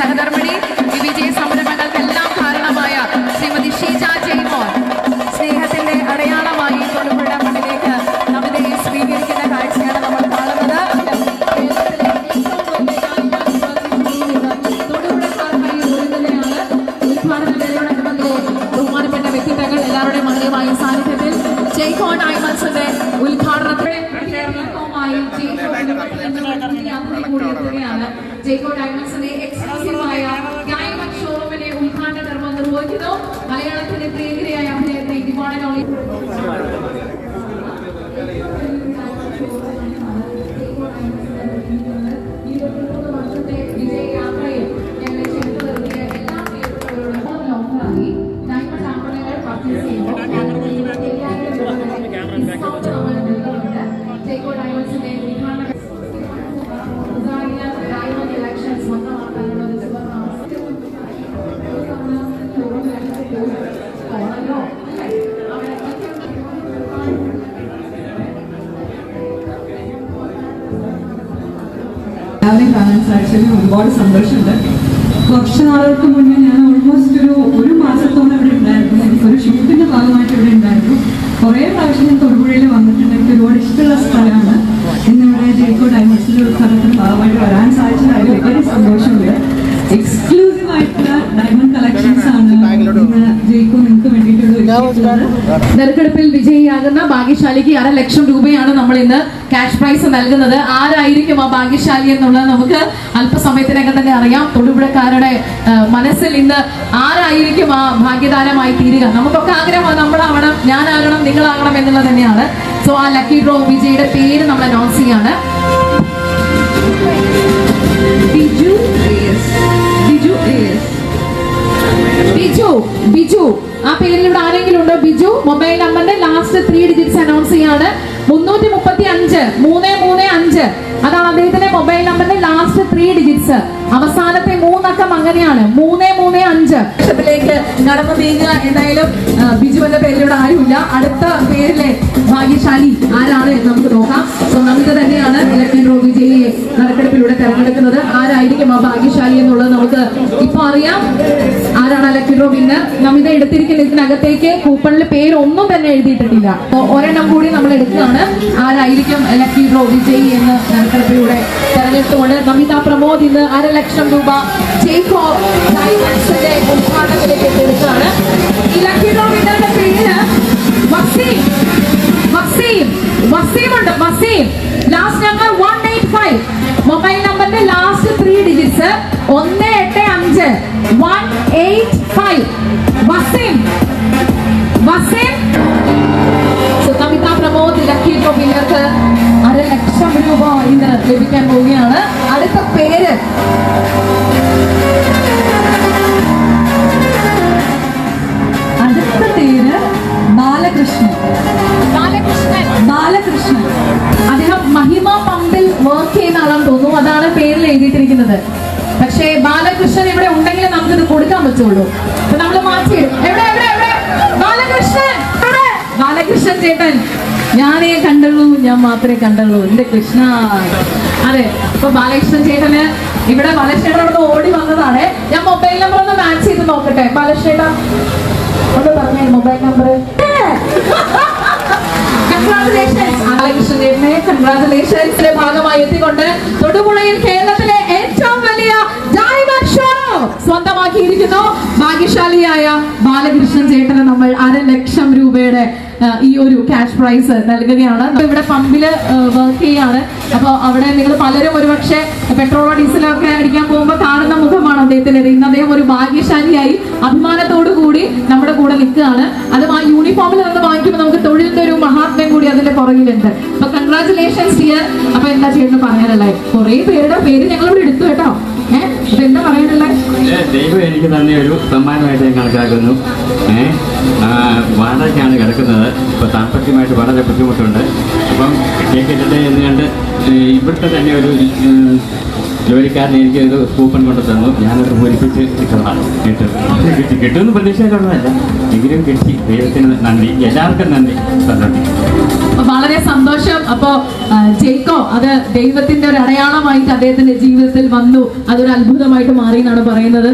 സഹധർമ്മിണി ഈ വിജയ സംരംഭങ്ങൾക്കെല്ലാം കാരണമായ ശ്രീമതി ഷീജ ജയ്മോൻ. സ്നേഹത്തിന്റെ അടയാളമായി തൊടുപുഴ മണ്ണിലേക്ക് നമിതയെ സ്വീകരിക്കുന്ന കാഴ്ചയാണ് നമ്മൾ കാണുന്നത്. ബഹുമാനപ്പെട്ട വ്യക്തിത്വങ്ങൾ എല്ലാവരുടെയും മഹനീയമായ സാന്നിധ്യത്തിൽ ജയ്കോൺ ഐമൽസിന്റെ ഉദ്ഘാടനത്തെ ചേർന്നതുമായി കൂടിയിരിക്കുകയാണ് ജേക്കോ ഡയമണ്ട്സിന്റെ എക്സ്ക്ലൂസീവായ ഡയമണ്ട് ഷോറൂമിന്റെ ഉദ്ഘാടന കർമ്മം നിർവഹിക്കുന്നു. മലയാളത്തിന്റെ പ്രിയകരയായ അഭിനേത്രി ദിവാണനോളി സാധിച്ചതിൽ ഒരുപാട് സന്തോഷമുണ്ട്. കുറച്ച് നാളുകൾക്ക് മുന്നേ ഞാൻ ഓൾമോസ്റ്റ് ഒരു ഒരു മാസത്തോളം ഇവിടെ ഉണ്ടായിരുന്നു. എനിക്കൊരു ഷൂട്ടിന്റെ ഭാഗമായിട്ട് ഇവിടെ ഉണ്ടായിരുന്നു. കുറേ പ്രാവശ്യം ഞാൻ തൊടുപുഴയിൽ വന്നിട്ടുണ്ട്. എനിക്ക് ഒരുപാട് ഇഷ്ടമുള്ള സ്ഥലമാണ്. ഇന്നിവിടെ ഡയമണ്ട്സിന്റെ ഉദ്ഘാടനത്തിന് ഭാഗമായിട്ട് വരാൻ അതിൽ വളരെ സന്തോഷമുണ്ട്. എക്സ്ക്ലൂസീവ് ആയിട്ടുള്ള ഡയമണ്ട് കളക്ഷൻസ് ആണ് ഇന്ന് നറുക്കെടുപ്പിൽ വിജയിയാകുന്ന ഭാഗ്യശാലിക്ക് അര ലക്ഷം രൂപയാണ് നമ്മൾ ഇന്ന് ക്യാഷ് പ്രൈസ് നൽകുന്നത്. ആരായിരിക്കും ആ ഭാഗ്യശാലി എന്നുള്ളത് നമുക്ക് അല്പസമയത്തിനകം തന്നെ അറിയാം. തൊടുപുഴക്കാരുടെ മനസ്സിൽ ഇന്ന് ആരായിരിക്കും ആ ഭാഗ്യദാനമായി തീരുക? നമുക്കൊക്കെ ആഗ്രഹം നമ്മളാവണം ഞാനാകണം നിങ്ങളാകണം എന്നുള്ളത് തന്നെയാണ്. സോ ആ ലക്കി ഡ്രോ വിജയുടെ പേര് നമ്മൾ അനൗൺസ് ചെയ്യാണ്. ബിജു ബിജു ആ പേരിൽ ഇവിടെ ആരെങ്കിലും ഉണ്ടോ ബിജു മൊബൈൽ നമ്പറിന്റെ ലാസ്റ്റ് ത്രീ ഡിജിറ്റ്സ് അനൗൺസ് ചെയ്യാണ്. മുന്നൂറ്റി മുപ്പത്തി അഞ്ച് മൂന്ന് മൂന്ന് അഞ്ച്. അതാണ് അദ്ദേഹത്തിന്റെ മൊബൈൽ നമ്പറിന്റെ ലാസ്റ്റ് ത്രീ ഡിജിറ്റ്സ് അവസാനത്തെ മൂന്നക്കം അങ്ങനെയാണ്. മൂന്ന് മൂന്ന് അഞ്ച്. ലക്ഷത്തിലേക്ക് നീങ്ങുക എന്തായാലും ബിജു എന്ന പേരിലൂടെ ആരുമില്ല. അടുത്ത പേരിലെ ഭാഗ്യശാലി ആരാണ് നമുക്ക് നോക്കാം. സോ നമുക്ക് തന്നെയാണ് ഇലക്ഷൻ വിജയിയെ നറുക്കെടുപ്പിലൂടെ തെരഞ്ഞെടുക്കുന്നത്. ആരായിരിക്കും ആ ഭാഗ്യശാലി എന്നുള്ളത് നമുക്ക് ഇപ്പൊ അറിയാം. ആ ലക്കി ഡ്രോ നമിത എടുത്തിരിക്കുന്ന ഇതിനകത്തേക്ക് കൂപ്പണിൽ പേര് ഒന്നും തന്നെ എഴുതിയിട്ടില്ല ഒരെണ്ണം കൂടി നമ്മൾ എടുക്കുകയാണ്. ആരായിരിക്കും ലക്കി ഡ്രോ വിജയി എന്ന് നറുക്കെടുപ്പിലൂടെ തെരഞ്ഞെടുത്തുകൊണ്ട് നമിത പ്രമോദ് ഇന്ന് അര ലക്ഷം രൂപ ഉദ്ഘാടനത്തിലേക്ക് ഈ പേര് വസീം വസീം വസീം ഉണ്ട്. Waseem last number one eight five mobile നമ്പറിന്റെ ലാസ്റ്റ് ഡിജിറ്റ്സ് ഒന്ന് എട്ട് അഞ്ച്. One eight five Waseem. Waseem. Suthamitha Pramod lucky വിന്നർക്ക് അര ലക്ഷം രൂപ ഇന്ന് ലഭിക്കാൻ പോവുകയാണ്. അടുത്ത പേര്. അടുത്ത പേര് ബാലകൃഷ്ണൻ. ബാലകൃഷ്ണൻ. ബാലകൃഷ്ണൻ. അദ്ദേഹം മഹിമ പമ്പിൽ വർക്ക് ചെയ്യുന്ന ആളാണെന്ന് തോന്നുന്നു. അതാണ് പേരിൽ എഴുതിയിട്ടിരിക്കുന്നത്. പക്ഷേ ബാലകൃഷ്ണൻ ഇവിടെ ഉണ്ടെങ്കിൽ നമുക്ക് ഇത് കൊടുക്കാൻ പറ്റുള്ളൂ. അപ്പൊ നമ്മൾ മാറ്റിയിടും എവിടെ എവിടെ എവിടെ? ബാലകൃഷ്ണൻ? ബാലകൃഷ്ണൻ ചേട്ടൻ. ഞാനേ കണ്ടുള്ളൂ ഞാൻ മാത്രമേ കണ്ടുള്ളൂ. എന്റെ കൃഷ്ണ? അതെ അപ്പൊ ബാലകൃഷ്ണൻ ചേട്ടന് ഇവിടെ ബാലക്ഷേട്ട അവിടെ ഓടി വന്നതാണ്. ഞാൻ മൊബൈൽ നമ്പർ ഒന്ന് മാച്ച് ചെയ്ത് നോക്കട്ടെ. ബാലകൃഷ്ണ ഒന്ന് പറഞ്ഞേ മൊബൈൽ നമ്പർ. കൺഗ്രാറ്റുലേഷൻസ് ചേട്ടനെ കൺഗ്രാറ്റുലേഷൻസിന്റെ ഭാഗമായി എത്തിക്കൊണ്ട് തൊടുപുഴയിൽ കേരളത്തിലെ സ്വന്തമാക്കിയിരിക്കുന്നു. ഭാഗ്യശാലിയായ ബാലകൃഷ്ണൻ ചേട്ടന് നമ്മൾ അര ലക്ഷം രൂപയുടെ ഈ ഒരു ക്യാഷ് പ്രൈസ് നൽകുകയാണ്. ഇവിടെ പമ്പിൽ വർക്ക് ചെയ്യാണ്. അപ്പോൾ അവിടെ നിങ്ങൾ പലരും ഒരുപക്ഷെ പെട്രോളോ ഡീസലോ ഒക്കെ അടിക്കാൻ പോകുമ്പോൾ കാണുന്ന മുഖമാണ് അദ്ദേഹത്തിന്റെ ഇന്ന് അദ്ദേഹം ഒരു ഭാഗ്യശാലിയായി അഭിമാനത്തോടു കൂടി നമ്മുടെ കൂടെ നിൽക്കുകയാണ്. അതും ആ യൂണിഫോമിൽ നിന്ന് വാങ്ങിക്കുമ്പോൾ നമുക്ക് തൊഴിലിന്റെ ഒരു മഹാത്മ്യം കൂടി അതിന്റെ പുറകിലുണ്ട്. അപ്പൊ കൺഗ്രാറ്റുലേഷൻസ് ഡിയർ അപ്പൊ എന്താ ചേട്ടന് പറയാനുള്ളത് കുറെ പേരുടെ പേര് ഞങ്ങൾ ഇവിടെ എടുത്തു കേട്ടോ. ദൈവം എനിക്ക് തന്നെ ഒരു സമ്മാനമായിട്ട് ഞാൻ കണക്കാക്കുന്നു. ഏഹ് വാടകയ്ക്കാണ് കിടക്കുന്നത്. ഇപ്പൊ സാമ്പത്തികമായിട്ട് വളരെ ബുദ്ധിമുട്ടുണ്ട്. അപ്പം കേക്കിട്ടെ എന്ന് കണ്ട് ഇവിടുത്തെ തന്നെ ഒരു ജോലിക്കാരൻ എനിക്ക് ഒരു കൂപ്പൺ കൊണ്ട് തന്നു. ഞാനത് പൂരിപ്പിച്ച് കിട്ടുന്നതാണ് കിട്ടും കിട്ടി. കിട്ടുമെന്ന് പ്രതീക്ഷയിലുള്ളതല്ല എങ്കിലും കിട്ടി. ദൈവത്തിന് നന്ദി. എല്ലാവർക്കും നന്ദി. സന്തോഷം. സന്തോഷം. അപ്പോ ജേക്കോ അത് ദൈവത്തിന്റെ ഒരു അടയാളമായിട്ട് അദ്ദേഹത്തിന്റെ ജീവിതത്തിൽ വന്നു. അതൊരു അത്ഭുതമായിട്ട് മാറി എന്നാണ് പറയുന്നത്.